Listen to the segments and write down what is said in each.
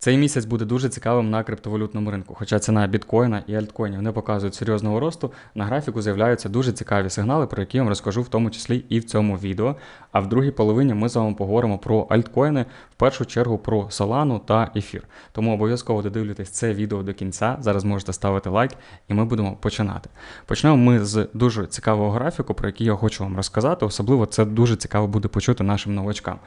Цей місяць буде дуже цікавим на криптовалютному ринку. Хоча ціна біткоїна і альткоїнів не показують серйозного росту, на графіку з'являються дуже цікаві сигнали, про які я вам розкажу в тому числі і в цьому відео. А в другій половині ми з вами поговоримо про альткоїни, в першу чергу про Solana та ефір. Тому обов'язково додивлюйтесь це відео до кінця. Зараз можете ставити лайк, і ми будемо починати. Почнемо ми з дуже цікавого графіку, про який я хочу вам розказати. Особливо це дуже цікаво буде почути нашим новачкам.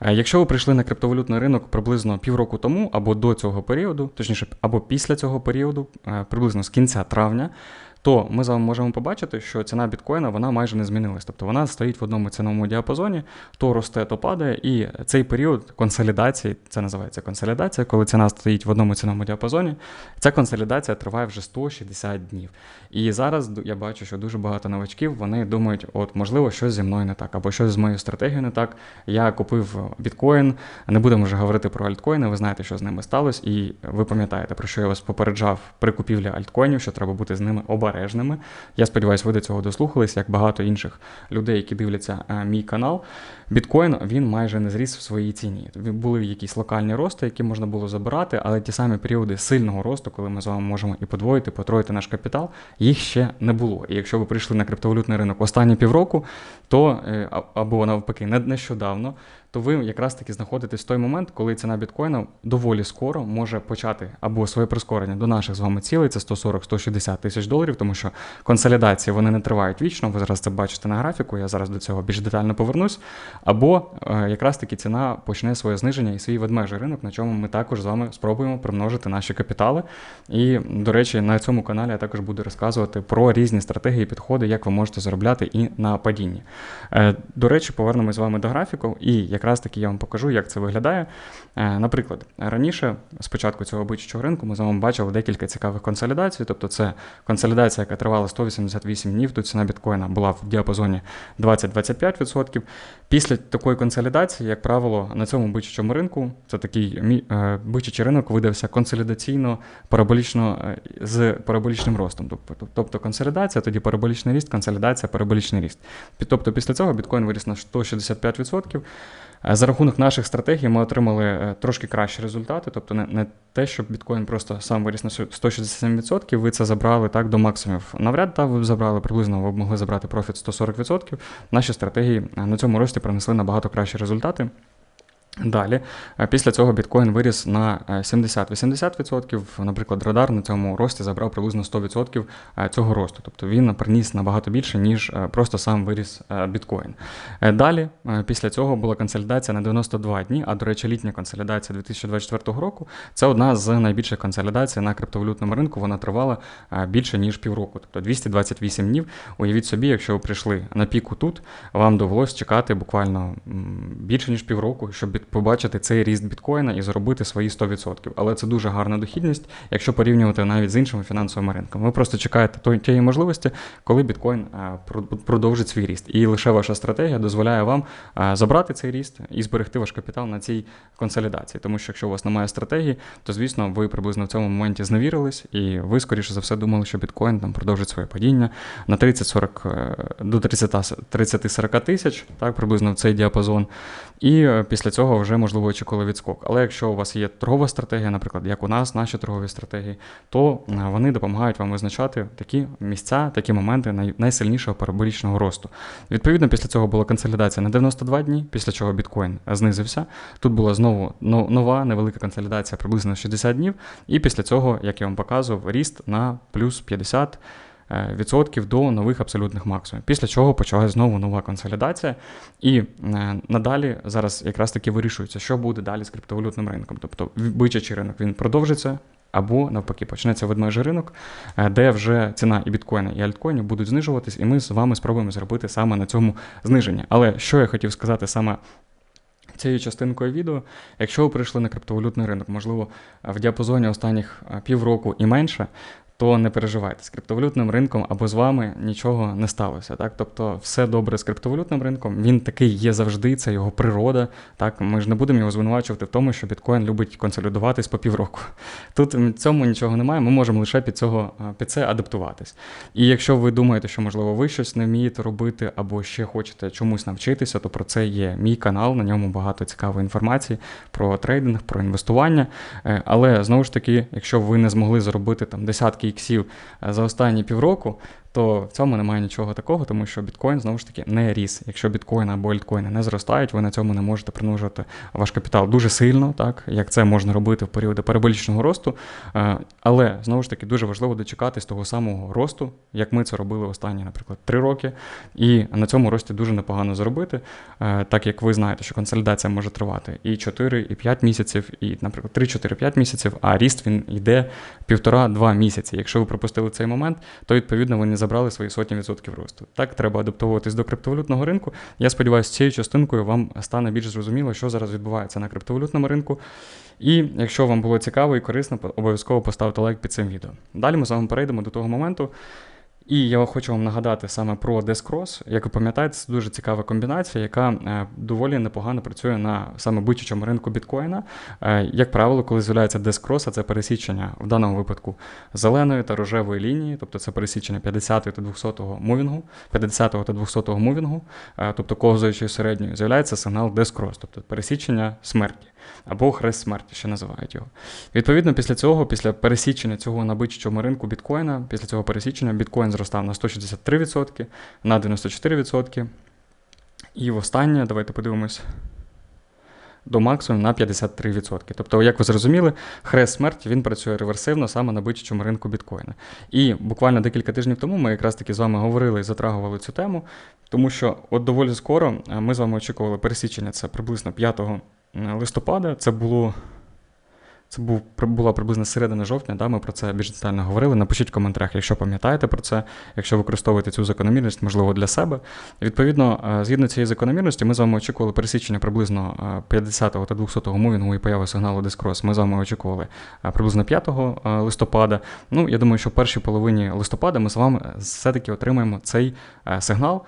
Е, Якщо ви прийшли на криптовалютний ринок приблизно півроку тому або до цього періоду, точніше, або після цього періоду, е, приблизно з кінця травня, то ми з вами можемо побачити, що ціна біткоїна вона майже не змінилась. Тобто вона стоїть в одному ціновому діапазоні, то росте, то падає. І цей період консолідації, це називається консолідація, коли ціна стоїть в одному ціновому діапазоні, ця консолідація триває вже 160 днів. І зараз я бачу, що дуже багато новачків вони думають, от можливо, щось зі мною не так, або щось з моєю стратегією не так. Я купив біткоін, не будемо вже говорити про альткоїни, ви знаєте, що з ними сталося, і ви пам'ятаєте, про що я вас попереджав при купівлі альткоїнів, що треба бути з ними обережними. Я сподіваюся, ви до цього дослухались, як багато інших людей, які дивляться а, мій канал. Біткоін він майже не зріс в своїй ціні. Були якісь локальні рости, які можна було забирати, але ті самі періоди сильного росту, коли ми з вами можемо і подвоїти, потроїти наш капітал, їх ще не було. І якщо ви прийшли на криптовалютний ринок останні півроку, то е, або навпаки, не нещодавно, то ви якраз таки знаходитесь в той момент, коли ціна біткоїна доволі скоро може почати або своє прискорення до наших з вами цілей, це 140-160 тисяч доларів, тому що консолідації вони не тривають вічно. Ви зараз це бачите на графіку. Я зараз до цього більш детально повернусь. Або е, якраз таки ціна почне своє зниження і свій ведмежий ринок, на чому ми також з вами спробуємо примножити наші капітали. І, до речі, на цьому каналі я також буду розказувати про різні стратегії і підходи, як ви можете заробляти і на падінні. Е, До речі, повернемось з вами до графіку, і якраз таки я вам покажу, як це виглядає. Е, Наприклад, раніше, спочатку цього бичачого ринку, ми з вами бачили декілька цікавих консолідацій. Тобто, це консолідація, яка тривала 188 днів. Тут ціна біткоїна була в діапазоні 20-25%. Після такої консолідації, як правило, на цьому бичачому ринку, це такий е, бичачий ринок видався консолідаційно параболічно е, з параболічним ростом. Тобто, консолідація, тоді параболічний ріст, консолідація, параболічний ріст. Тобто після цього біткоін виріс на 165%. Е, За рахунок наших стратегій ми отримали е, трошки кращі результати, тобто не, не те, щоб біткоін просто сам виріс на 167%, ви це забрали так до максимумів. Навряд та ви б забрали приблизно, ви б могли забрати профіт 140%. Наші стратегії е, на цьому рості принесли набагато кращі результати. Далі, е, після цього біткоін виріс на е, 70-80%. Наприклад, радар на цьому рості забрав приблизно 100% е, цього росту. Тобто він приніс набагато більше, ніж е, просто сам виріс е, біткоін. Е, Далі, е, після цього була консолідація на 92 дні. А до речі, літня консолідація 2024 року це одна з найбільших консолідацій на криптовалютному ринку. Вона тривала е, більше ніж півроку, тобто 228 днів. Уявіть собі, якщо ви прийшли на піку тут, вам довелось чекати буквально більше ніж півроку, щоб біт- побачити цей ріст біткоїна і заробити свої 100%. Але це дуже гарна дохідність, якщо порівнювати навіть з іншими фінансовими ринками. Ви просто чекаєте тієї можливості, коли біткоін е, продовжить свій ріст. І лише ваша стратегія дозволяє вам е, забрати цей ріст і зберегти ваш капітал на цій консолідації. Тому що якщо у вас немає стратегії, то звісно ви приблизно в цьому моменті зневірились, і ви скоріше за все думали, що біткоін там продовжить своє падіння на 30-40 е, до 30 30-40 тисяч, так приблизно в цей діапазон. І після цього вже можливо очікували відскок. Але якщо у вас є торгова стратегія, наприклад, як у нас, наші торгові стратегії, то е, вони допомагають вам визначати такі місця, такі моменти найсильнішого параболічного росту. Відповідно, після цього була консолідація на 92 дні, після чого біткоін знизився. Тут була знову нова невелика консолідація приблизно 60 днів. І після цього, як я вам показував, ріст на плюс 50 е, відсотків до нових абсолютних максимумів. Після чого почалась знову нова консолідація. І е, надалі зараз якраз таки вирішується, що буде далі з криптовалютним ринком. Тобто бичачий ринок він продовжиться. Або навпаки почнеться ведмежий ринок, е, де вже ціна і біткоїна, і альткоїнів будуть знижуватись, і ми з вами спробуємо зробити саме на цьому зниження. Але що я хотів сказати саме цією частинкою відео, якщо ви прийшли на криптовалютний ринок, можливо, в діапазоні останніх е, півроку і менше, то не переживайте. З криптовалютним ринком або з вами нічого не сталося. Так? Тобто все добре з криптовалютним ринком, він такий є завжди, це його природа. Так? Ми ж не будемо його звинувачувати в тому, що біткоін любить консолідуватись по півроку. Тут в цьому нічого немає, ми можемо лише під цього під це адаптуватись. І якщо ви думаєте, що можливо ви щось не вмієте робити, або ще хочете чомусь навчитися, то про це є мій канал. На ньому багато цікавої інформації про трейдинг, про інвестування. Е, але знову ж таки, якщо ви не змогли заробити там десятки іксів е, за останні півроку, то в цьому немає нічого такого, тому що біткоін знову ж таки не ріс. Якщо біткоін або альткоїни не зростають, ви на цьому не можете примножувати ваш капітал дуже сильно, так як це можна робити в періоди переболічного росту. Е, але знову ж таки дуже важливо дочекатись того самого росту, як ми це робили останні, наприклад, три роки. І на цьому рості дуже непогано заробити, е, так як ви знаєте, що консолідація може тривати і 4, і 5 місяців, і, наприклад, 3-4-5 місяців, а ріст він йде півтора-два місяці. Якщо ви пропустили цей момент, то відповідно ви не забрали свої сотні відсотків росту. Так, треба адаптовуватись до криптовалютного ринку. Я сподіваюся, цією частинкою вам стане більш зрозуміло, що зараз відбувається на криптовалютному ринку. І якщо вам було цікаво і корисно, обов'язково поставте лайк під цим відео. Далі ми з вами перейдемо до того моменту. І я хочу вам нагадати саме про Дескрос. Як ви пам'ятаєте, це дуже цікава комбінація, яка е, доволі непогано працює на саме бичачому ринку біткоїна. Е, як правило, коли з'являється Дескрос, а це пересічення в даному випадку зеленої та рожевої лінії, тобто це пересічення 50 та 200 мувінгу, 50 та 200 мувінгу, е, тобто ковзаючої середньої, з'являється сигнал Дескрос, тобто пересічення смерті або хрест смерті, ще називають його. Відповідно, після цього, після пересічення цього на ринку біткоїна, після цього пересічення біткоін зростав на 163%, на 94%. І в останнє, давайте подивимось. До максимуму на 53%. Тобто, як ви зрозуміли, хрест смерті він працює реверсивно саме на бичачому ринку біткоїна. І буквально декілька тижнів тому ми якраз таки з вами говорили і затрагували цю тему, тому що от доволі скоро е, ми з вами очікували пересічення це приблизно 5 листопада. Це було це був, була приблизно середина жовтня, да, ми про це більш детально говорили. Напишіть в коментарях, якщо пам'ятаєте про це, якщо використовуєте цю закономірність, можливо, для себе. Відповідно, е, згідно цієї закономірності, ми з вами очікували пересічення приблизно 50-го е, та 200-го мувінгу і появи сигналу Дискрос. Ми з вами очікували е, приблизно 5 листопада. Ну, я думаю, що в першій половині листопада ми з вами все-таки отримаємо цей сигнал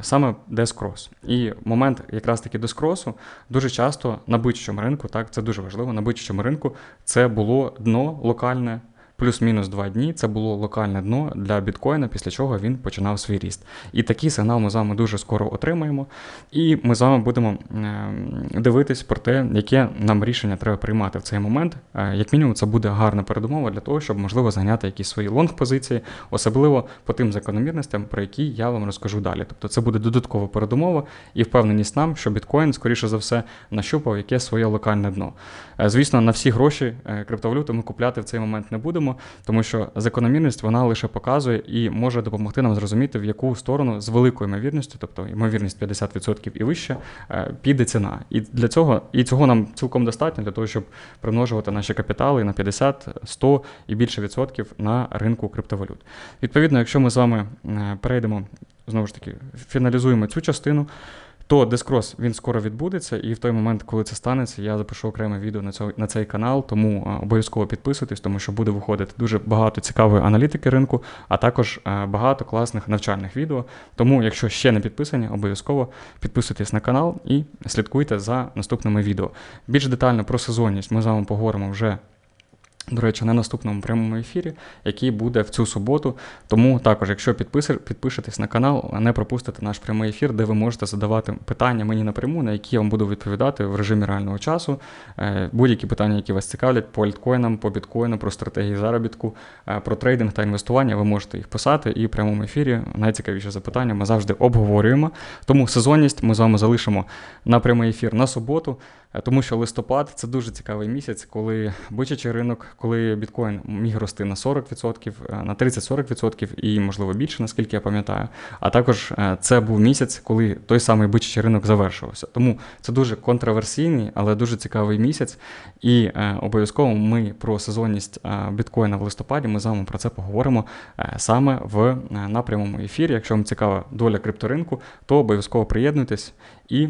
саме Дескрос. І момент якраз таки Дескросу дуже часто на бичачому ринку, так, це дуже важливо, на бичачому ринку це було дно локальне плюс-мінус два дні це було локальне дно для біткоїна, після чого він починав свій ріст. І такий сигнал ми з вами дуже скоро отримаємо. І ми з вами будемо ем, дивитись про те, яке нам рішення треба приймати в цей момент. Е, як мінімум, це буде гарна передумова для того, щоб можливо зайняти якісь свої лонг-позиції, особливо по тим закономірностям, про які я вам розкажу далі. Тобто це буде додаткова передумова і впевненість нам, що біткоін, скоріше за все, нащупав якесь своє локальне дно. Е, звісно, на всі гроші е, криптовалюти ми купляти в цей момент не будемо тому що закономірність вона лише показує і може допомогти нам зрозуміти, в яку сторону з великою ймовірністю, тобто ймовірність 50% і вище, е, піде ціна. І для цього і цього нам цілком достатньо для того, щоб примножувати наші капітали на 50, 100 і більше відсотків на ринку криптовалют. Відповідно, якщо ми з вами е, перейдемо знову ж таки, фіналізуємо цю частину то Дискрос він скоро відбудеться, і в той момент, коли це станеться, я запишу окреме відео на цей, на цей канал, тому обов'язково підписуйтесь, тому що буде виходити дуже багато цікавої аналітики ринку, а також багато класних навчальних відео. Тому, якщо ще не підписані, обов'язково підписуйтесь на канал і слідкуйте за наступними відео. Більш детально про сезонність ми з вами поговоримо вже до речі, на наступному прямому ефірі, який буде в цю суботу. Тому також, якщо підпишетесь на канал, не пропустите наш прямий ефір, де ви можете задавати питання мені напряму, на які я вам буду відповідати в режимі реального часу. Е, будь-які питання, які вас цікавлять, по альткоїнам, по біткоїну, про стратегії заробітку, е, про трейдинг та інвестування, ви можете їх писати. І в прямому ефірі найцікавіші запитання ми завжди обговорюємо. Тому сезонність ми з вами залишимо на прямий ефір на суботу. Е, тому що листопад це дуже цікавий місяць, коли бичачий ринок, коли біткоін міг рости на 40%, е, на 30-40% і, можливо, більше, наскільки я пам'ятаю. А також е, це був місяць, коли той самий бичачий ринок завершувався. Тому це дуже контроверсійний, але дуже цікавий місяць. І обов'язково ми про сезонність біткоїна в листопаді ми з вами про це поговоримо саме в напрямому ефірі. Якщо вам цікава доля крипторинку, то обов'язково приєднуйтесь і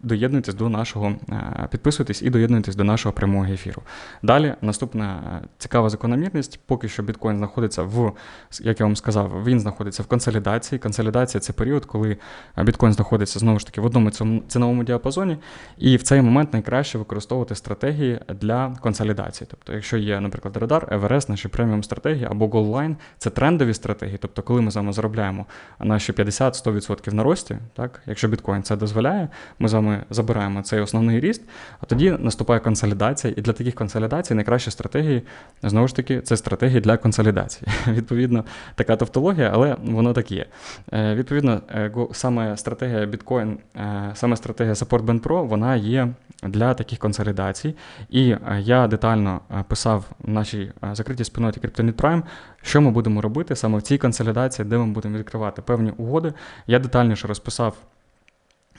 доєднуйтесь до нашого е, підписуйтесь і доєднуйтесь до нашого прямого ефіру. Далі наступна е, цікава закономірність. Поки що біткоін знаходиться в, як я вам сказав, він знаходиться в консолідації. Консолідація це період, коли е, біткоін знаходиться знову ж таки в одному ціновому діапазоні, і в цей момент найкраще використовувати стратегії для консолідації. Тобто, якщо є, наприклад, радар, Everest, наші преміум стратегії або Goldline, це трендові стратегії. Тобто, коли ми з вами заробляємо наші 50-100% на рості, так, якщо біткоін це дозволяє, ми з вами забираємо цей основний ріст, а тоді наступає консолідація. І для таких консолідацій найкращі стратегії, знову ж таки, це стратегії для консолідації. Відповідно, така тавтологія, але воно так є. Е, Відповідно, е, саме стратегія біткоін, е, саме стратегія Support Band Pro, вона є для таких консолідацій. І я детально писав в нашій закритій спільноті Kryptonit Prime, що ми будемо робити саме в цій консолідації, де ми будемо відкривати певні угоди. Я детальніше розписав.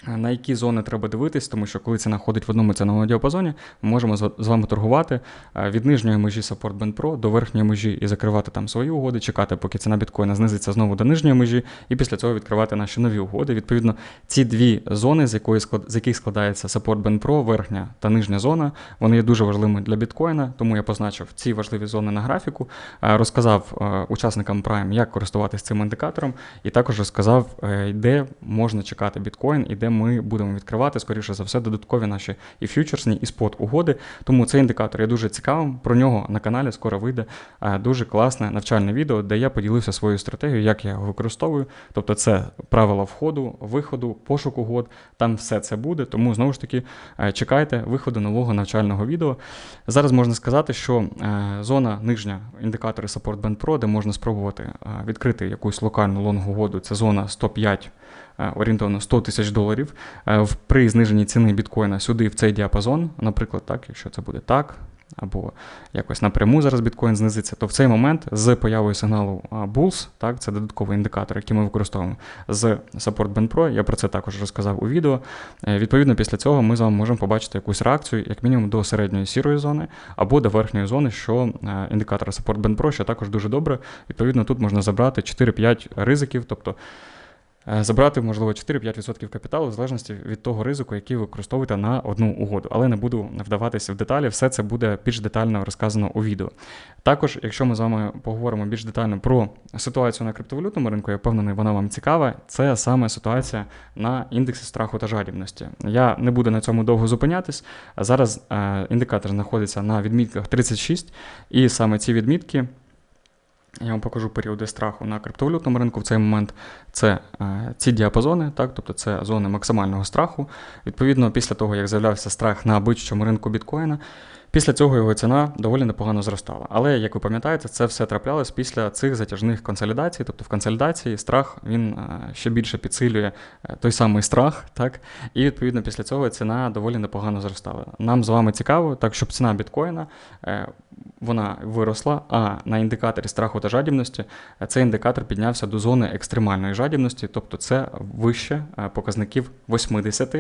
На які зони треба дивитись, тому що коли ціна ходить в одному ціновому діапазоні, ми можемо з вами торгувати від нижньої межі Support Band Pro до верхньої межі і закривати там свої угоди, чекати, поки ціна біткоїна знизиться знову до нижньої межі, і після цього відкривати наші нові угоди. Відповідно, ці дві зони, з якої склад... з яких складається Support Band Pro, верхня та нижня зона, вони є дуже важливими для біткоїна, тому я позначив ці важливі зони на графіку, розказав учасникам Prime, як користуватися цим індикатором, і також розказав, е, де можна чекати біткоін і де ми будемо відкривати, скоріше за все, додаткові наші і фьючерсні, і спот угоди. Тому цей індикатор є дуже цікавим. Про нього на каналі скоро вийде е, дуже класне навчальне відео, де я поділився своєю стратегією, як я його використовую. Тобто, це правила входу, виходу, пошук угод. Там все це буде. Тому знову ж таки е, чекайте виходу нового навчального відео. Зараз можна сказати, що е, зона нижня індикатори Support Band Pro, де можна спробувати відкрити якусь локальну лонг угоду, це зона 105 е, орієнтовно 100 тисяч доларів. Е, При зниженні ціни біткоїна сюди в цей діапазон, наприклад, так, якщо це буде так, або якось напряму зараз біткоін знизиться, то в цей момент з появою сигналу Bulls, так, це додатковий індикатор, який ми використовуємо з Support Band Pro, я про це також розказав у відео. Е, Відповідно, після цього ми з вами можемо побачити якусь реакцію, як мінімум до середньої сірої зони або до верхньої зони, що е, індикатор Support Band Pro, що також дуже добре. Відповідно, тут можна забрати 4-5 ризиків, тобто е, забрати, можливо, 4-5% капіталу, в залежності від того ризику, який ви використовуєте на одну угоду. Але не буду вдаватися в деталі, все це буде більш детально розказано у відео. Також, якщо ми з вами поговоримо більш детально про ситуацію на криптовалютному ринку, я впевнений, вона вам цікава. Це саме ситуація на індексі страху та жадібності. Я не буду на цьому довго зупинятись. Зараз е, індикатор знаходиться на відмітках 36, і саме ці відмітки. Я вам покажу періоди страху на криптовалютному ринку. В цей момент це е, ці діапазони, так, тобто це зони максимального страху. Відповідно, після того, як з'являвся страх на биччому ринку біткоїна, після цього його ціна доволі непогано зростала. Але, як ви пам'ятаєте, це все траплялось після цих затяжних консолідацій. Тобто в консолідації страх він е, ще більше підсилює е, той самий страх, так, і відповідно після цього ціна доволі непогано зростала. Нам з вами цікаво, так щоб ціна біткоїна е, вона виросла, а на індикаторі страху та жадібності цей індикатор піднявся до зони екстремальної жадібності, тобто це вище показників 80.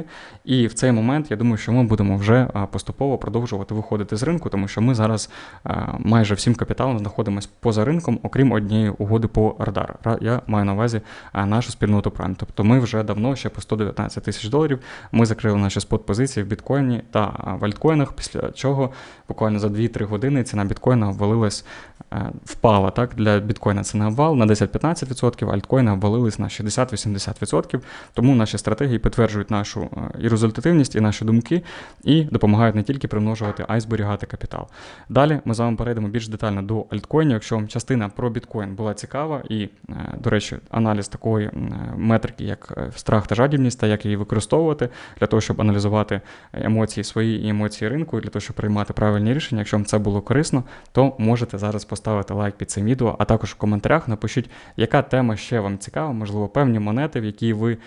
І в цей момент я думаю, що ми будемо вже поступово продовжувати виходити з ринку, тому що ми зараз е, майже всім капіталом знаходимося поза ринком, окрім однієї угоди по радару. Ра- Я маю на увазі е, нашу спільноту Prime. Тобто ми вже давно, ще по 119 тисяч доларів, ми закрили наші спот-позиції в біткоїні та е, в альткоїнах, після чого буквально за 2-3 години ціна біткоїна обвалилась, е, впала. Так? Для біткоїна це не обвал на 10-15%, альткоїни обвалились на 60-80%. Тому наші стратегії підтверджують нашу і результативність, і наші думки, і допомагають не тільки примножувати, а й зберігати капітал. Далі ми з вами перейдемо більш детально до альткоїнів. Якщо вам частина про біткоін була цікава, і, е, до речі, аналіз такої е, метрики, як е, страх та жадібність, та як її використовувати для того, щоб аналізувати емоції свої і емоції ринку, для того, щоб приймати правильні рішення. Якщо вам це було корисно, то можете зараз поставити лайк під цим відео, а також в коментарях напишіть, яка тема ще вам цікава, можливо, певні монети, в які ви.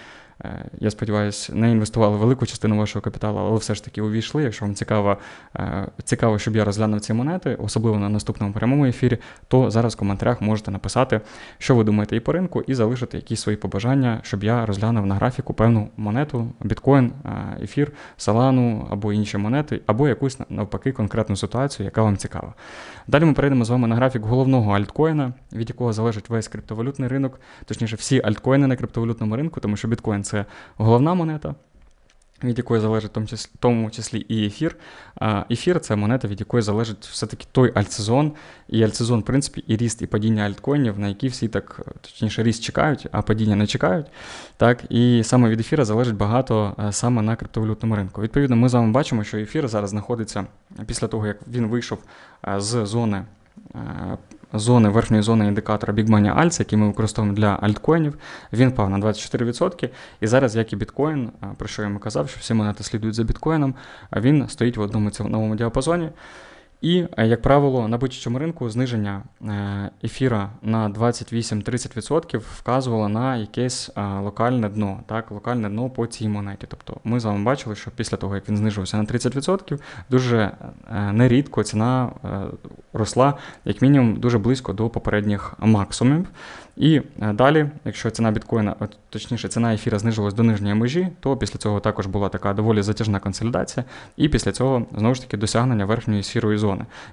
Е, Я сподіваюся, не інвестували велику частину вашого капіталу, але все ж таки увійшли. Якщо вам цікаво, е, цікаво, щоб я розглянув ці монети, особливо на наступному прямому ефірі, то зараз в коментарях можете написати, що ви думаєте і по ринку, і залишити якісь свої побажання, щоб я розглянув на графіку певну монету, біткоін, е, ефір, салану або інші монети, або якусь навпаки конкретну ситуацію, яка вам цікава. Далі ми перейдемо з вами на графік головного альткоїна, від якого залежить весь криптовалютний ринок, точніше, всі альткоїни на криптовалютному ринку, тому що біткоін це головна монета. від якої залежить в тому числі, і ефір. Ефір це монета, від якої залежить все-таки той альтсезон, і альтсезон, в принципі, і ріст, і падіння альткоїнів, на які всі так, точніше, ріст чекають, а падіння не чекають. Так, І саме від ефіра залежить багато е, саме на криптовалютному ринку. Відповідно, ми з вами бачимо, що ефір зараз знаходиться після того, як він вийшов е, з зони. Зони верхньої зони індикатора Big Money Alts, який ми використовуємо для альткоїнів, він впав на 24%. І зараз, як і біткоін, про що я йому казав, що всі монети слідують за біткоїном, він стоїть в одному новому діапазоні. І, е, як правило, на будь-чому ринку зниження е, ефіра на 28-30% вказувало на якесь е, локальне дно, так, локальне дно по цій монеті. Тобто ми з вами бачили, що після того, як він знижувався на 30%, дуже нерідко ціна росла як мінімум дуже близько до попередніх максимумів. І далі, якщо ціна біткоїна, точніше, ціна ефіра знижувалась до нижньої межі, то після цього також була така доволі затяжна консолідація, і після цього знову ж таки досягнення верхньої сірої зони.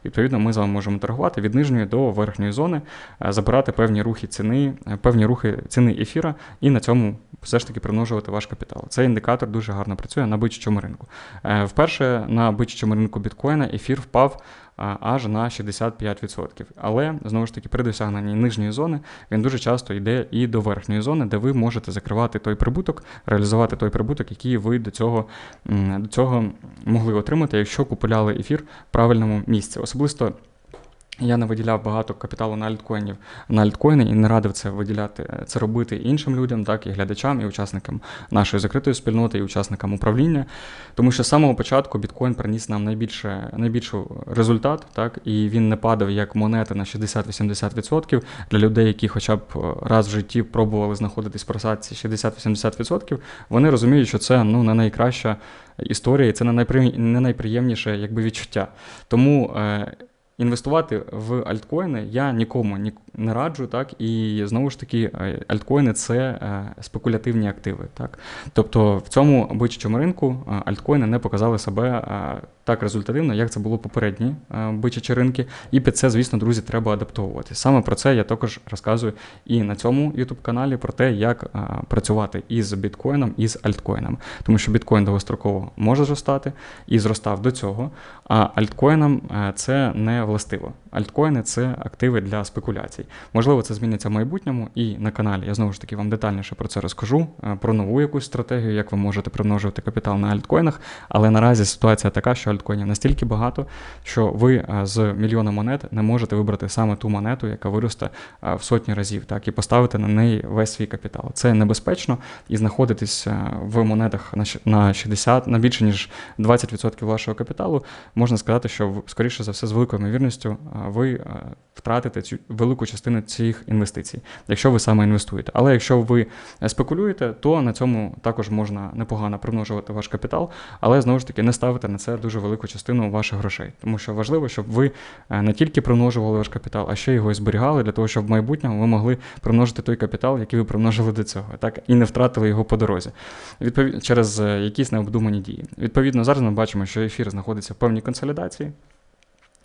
Відповідно, ми з вами можемо торгувати від нижньої до верхньої зони, е, забирати певні рухи ціни, е, певні рухи ціни ефіра, і на цьому все ж таки примножувати ваш капітал. Цей індикатор дуже гарно працює на бичачому ринку. Е, Вперше на бичачому ринку біткоїна ефір впав аж на 65%. Але знову ж таки, при досягненні нижньої зони він дуже часто йде і до верхньої зони, де ви можете закривати той прибуток, реалізувати той прибуток, який ви до цього, до цього могли отримати, якщо купували ефір в правильному місці. Особисто. Я не виділяв багато капіталу на альткоїнів на альткоїни і не радив це виділяти, це робити іншим людям, так і глядачам, і учасникам нашої закритої спільноти, і учасникам управління. Тому що з самого початку біткоін приніс нам найбільше найбільший результат, так і він не падав як монета на 60-80% для людей, які хоча б раз в житті пробували знаходитись в просадці 60-80%, Вони розуміють, що це ну не найкраща історія, і це не найприємніше якби відчуття. Тому. Е, Інвестувати в альткоїни я нікому ні не раджу, так і знову ж таки, е, альткоїни це е, спекулятивні активи. Так, тобто в цьому бичачому ринку е, альткоїни не показали себе так результативно, як це було попередні бичачі ринки. І під це, звісно, друзі, треба адаптовувати. Саме про це я також розказую і на цьому youtube каналі про те, як працювати із біткоїном і з альткоїном. Тому що біткоін довгостроково може зростати і зростав до цього. А альткоїнам це не властиво. Альткоїни це активи для спекуляцій. Можливо, це зміниться в майбутньому, і на каналі я знову ж таки вам детальніше про це розкажу, е, про нову якусь стратегію, як ви можете примножувати капітал на альткоїнах. Але наразі ситуація така, що альткоїнів настільки багато, що ви е, з мільйона монет не можете вибрати саме ту монету, яка виросте е, в сотні разів, так і поставити на неї весь свій капітал. Це небезпечно і знаходитись в монетах на 60, на більше ніж 20% вашого капіталу, можна сказати, що скоріше за все з великою ймовірністю ви втратите цю велику частину цих інвестицій, якщо ви саме інвестуєте. Але якщо ви спекулюєте, то на цьому також можна непогано примножувати ваш капітал, але знову ж таки не ставити на це дуже велику частину ваших грошей. Тому що важливо, щоб ви е, не тільки примножували ваш капітал, а ще його і зберігали для того, щоб в майбутньому ви могли примножити той капітал, який ви примножили до цього, так і не втратили його по дорозі. Відповід... через е, якісь необдумані дії. Відповідно, зараз ми бачимо, що ефір знаходиться в певній консолідації.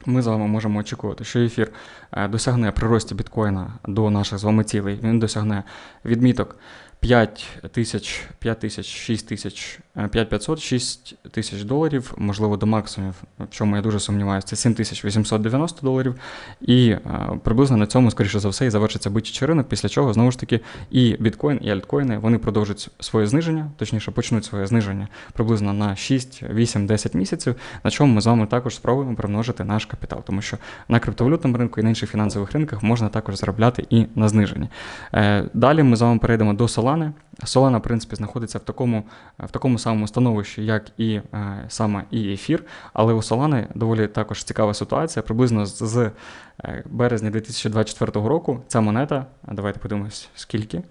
Ми з вами можемо очікувати, що ефір е, досягне при рості біткоїна до наших з вами цілей. Він досягне відміток 5 тисяч, 5 тисяч, 6 тисяч, 5500, 6 тисяч доларів, можливо, до максимумів, в чому я дуже сумніваюся, це 7890 доларів. І е, приблизно на цьому, скоріше за все, і завершиться бичачий ринок, після чого, знову ж таки, і біткоін, і альткоїни вони продовжать своє зниження, точніше, почнуть своє зниження приблизно на 6, 8, 10 місяців, на чому ми з вами також спробуємо примножити наш капітал, тому що на криптовалютному ринку і на інших фінансових ринках можна також заробляти і на зниженні. Е, далі ми з вами перейдемо до Solana. Solana. Solana, в принципі, знаходиться в такому в такому самому становищі, як і е, саме і ефір. Але у Solana доволі також цікава ситуація. Приблизно з, з е, березня 2024 року ця монета, давайте подивимось, скільки.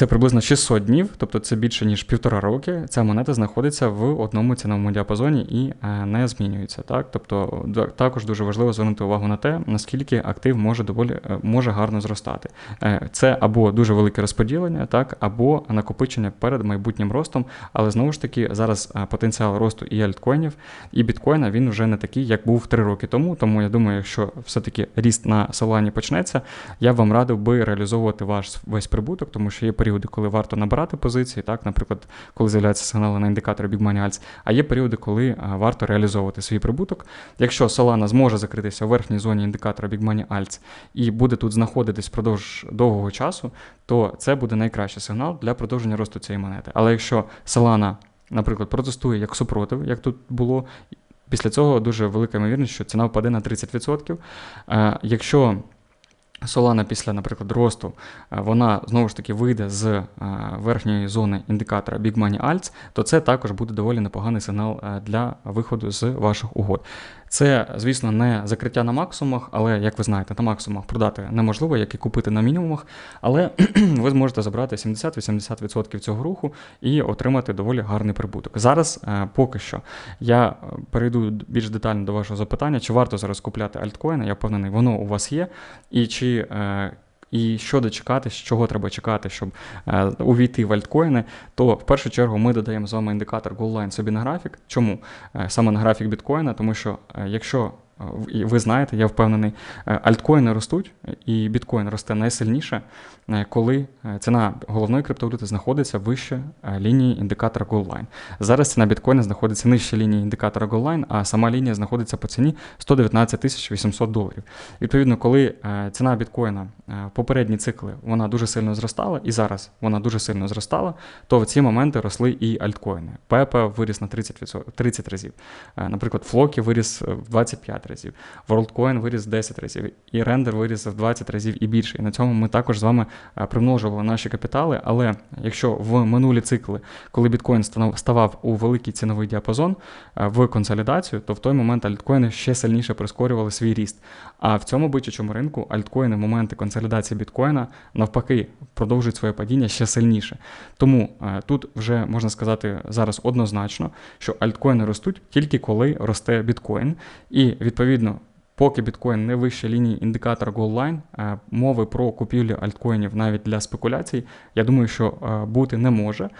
Це приблизно 600 днів, тобто це більше ніж півтора роки. Ця монета знаходиться в одному ціновому діапазоні і е, не змінюється. Так? Тобто також дуже важливо звернути увагу на те, наскільки актив може доволі е, може гарно зростати. Е, це або дуже велике розподілення, так, або накопичення перед майбутнім ростом. Але знову ж таки, зараз потенціал росту і альткоїнів, і біткоїна він вже не такий, як був 3 роки тому. Тому я думаю, якщо все-таки ріст на Солані почнеться, я вам радив би реалізовувати ваш весь прибуток, тому що є період періоди, коли варто набирати позиції, так, наприклад, коли з'являються сигнали на індикаторі Big Money Alts, а є періоди, коли варто реалізовувати свій прибуток. Якщо Solana зможе закритися у верхній зоні індикатора Big Money Alts і буде тут знаходитись впродовж довгого часу, то це буде найкращий сигнал для продовження росту цієї монети. Але якщо Solana, наприклад, протестує як супротив, як тут було, після цього дуже велика ймовірність, що ціна впаде на 30%. Е, Якщо Solana після, наприклад, росту, е, вона знову ж таки вийде з е, верхньої зони індикатора Big Money Alts, то це також буде доволі непоганий сигнал е, для виходу з ваших угод. Це, звісно, не закриття на максимумах, але, як ви знаєте, на максимумах продати неможливо, як і купити на мінімумах. Але ви зможете забрати 70-80% цього руху і отримати доволі гарний прибуток. Зараз, е, поки що, я е, перейду більш детально до вашого запитання, чи варто зараз купляти альткоїни. Я впевнений, воно у вас є. І чи. І що дочекати, чого треба чекати, щоб е, увійти в альткоїни, то в першу чергу ми додаємо з вами індикатор GoalLine собі на графік. Чому? Е, саме на графік біткоїна, тому що е, якщо ви знаєте, я впевнений, е, альткоїни ростуть, і біткоін росте найсильніше, е, коли е, ціна головної криптовалюти знаходиться вище лінії індикатора GoalLine. Зараз ціна біткоїна знаходиться нижче лінії індикатора GoalLine, а сама лінія знаходиться по ціні 119 тисяч 800 доларів. Відповідно, коли ціна біткоїна в попередні цикли вона дуже сильно зростала, і зараз вона дуже сильно зростала, то в ці моменти росли і альткоїни. Пепа виріс на 30%, 30 разів. Наприклад, Флокі виріс в 25 разів, WorldCoin виріс в 10 разів, і Render виріс в 20 разів і більше. І на цьому ми також з вами е, примножували наші капітали. Але якщо в минулі цикли, коли біткоін ставав у великий ціновий діапазон е, в консолідацію, то в той момент альткоїни ще сильніше прискорювали свій ріст. А в цьому бичачому ринку альткоїни в моменти консолідації біткоїна навпаки продовжують своє падіння ще сильніше. Тому е, тут вже можна сказати зараз однозначно, що альткоїни ростуть тільки коли росте біткоін, і відповідно. Поки біткоін не вище лінії індикатора GoalLine, е, мови про купівлю альткоїнів навіть для спекуляцій, я думаю, що е, бути не може.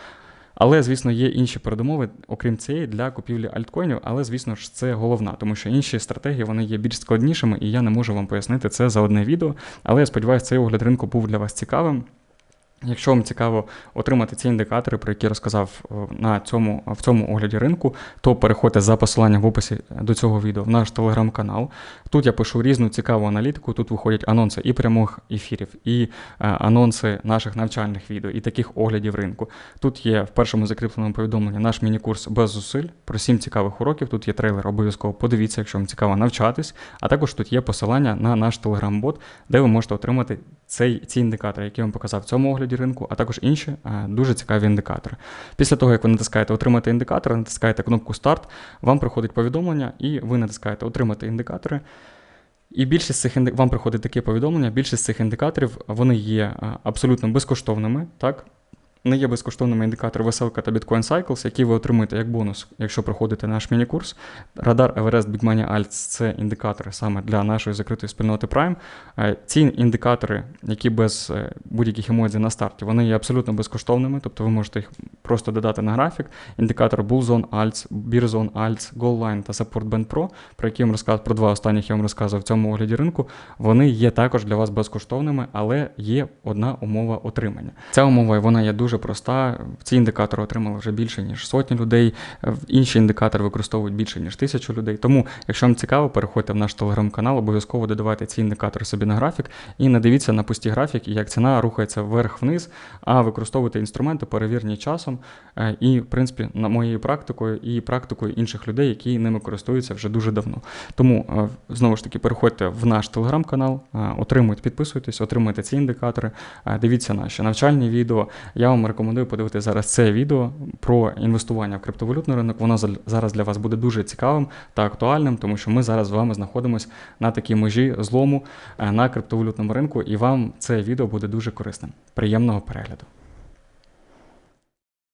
Але, звісно, є інші передумови, окрім цієї, для купівлі альткоїнів, але, звісно ж, це головна, тому що інші стратегії вони є більш складнішими, і я не можу вам пояснити це за одне відео. Але я сподіваюся, цей огляд ринку був для вас цікавим. Якщо вам цікаво отримати ці індикатори, про які розказав е, на цьому, в цьому огляді ринку, то переходьте за посиланням в описі до цього відео в наш телеграм-канал. Тут я пишу різну цікаву аналітику. Тут виходять анонси і прямих ефірів, і е, анонси наших навчальних відео, і таких оглядів ринку. Тут є в першому закріпленому повідомленні наш міні-курс без зусиль про 7 цікавих уроків. Тут є трейлер, обов'язково подивіться, якщо вам цікаво навчатись. А також тут є посилання на наш телеграм-бот, де ви можете отримати цей, ці індикатори, які я вам показав в цьому огляді ринку, а також інші е, дуже цікаві індикатори. Після того, як ви натискаєте Отримати індикатори, натискаєте кнопку Старт, вам приходить повідомлення, і ви натискаєте Отримати індикатори. І більшість цих інди... вам приходить таке повідомлення. Більшість цих індикаторів вони є е, абсолютно безкоштовними, так? Не є безкоштовними індикатори веселка та Bitcoin Cycles, які ви отримуєте як бонус, якщо проходите наш міні-курс. Радар Everest Big Money Alts – це індикатори саме для нашої закритої спільноти Prime. Е, Ці індикатори, які без е, будь-яких емодзій на старті, вони є абсолютно безкоштовними, тобто ви можете їх просто додати на графік. Індикатор Bullzone Alts, Bearzone Alts, Goalline та Support Band Pro, про які я вам розказав, про два останніх я вам розказував в цьому огляді ринку, вони є також для вас безкоштовними, але є одна умова отримання. Ця умова вона є дуже проста. Ці індикатори отримали вже більше ніж сотні людей. е, Інші індикатори використовують більше ніж тисячу людей. Тому, якщо вам цікаво, переходьте в наш телеграм-канал, обов'язково додавайте ці індикатори собі на графік і не дивіться на пусті графіки, як ціна рухається вверх-вниз, а використовуйте інструменти, перевірені часом. е, І, в принципі, на моєю практикою і практикою інших людей, які ними користуються вже дуже давно. Тому е, знову ж таки переходьте в наш телеграм-канал, отримуйте, підписуйтесь, отримуйте ці індикатори, дивіться наші навчальні відео. Я вам рекомендую подивитися зараз це відео про інвестування в криптовалютний ринок. Воно зараз для вас буде дуже цікавим та актуальним, тому що ми зараз з вами знаходимося на такій межі злому е, на криптовалютному ринку, і вам це відео буде дуже корисним. Приємного перегляду!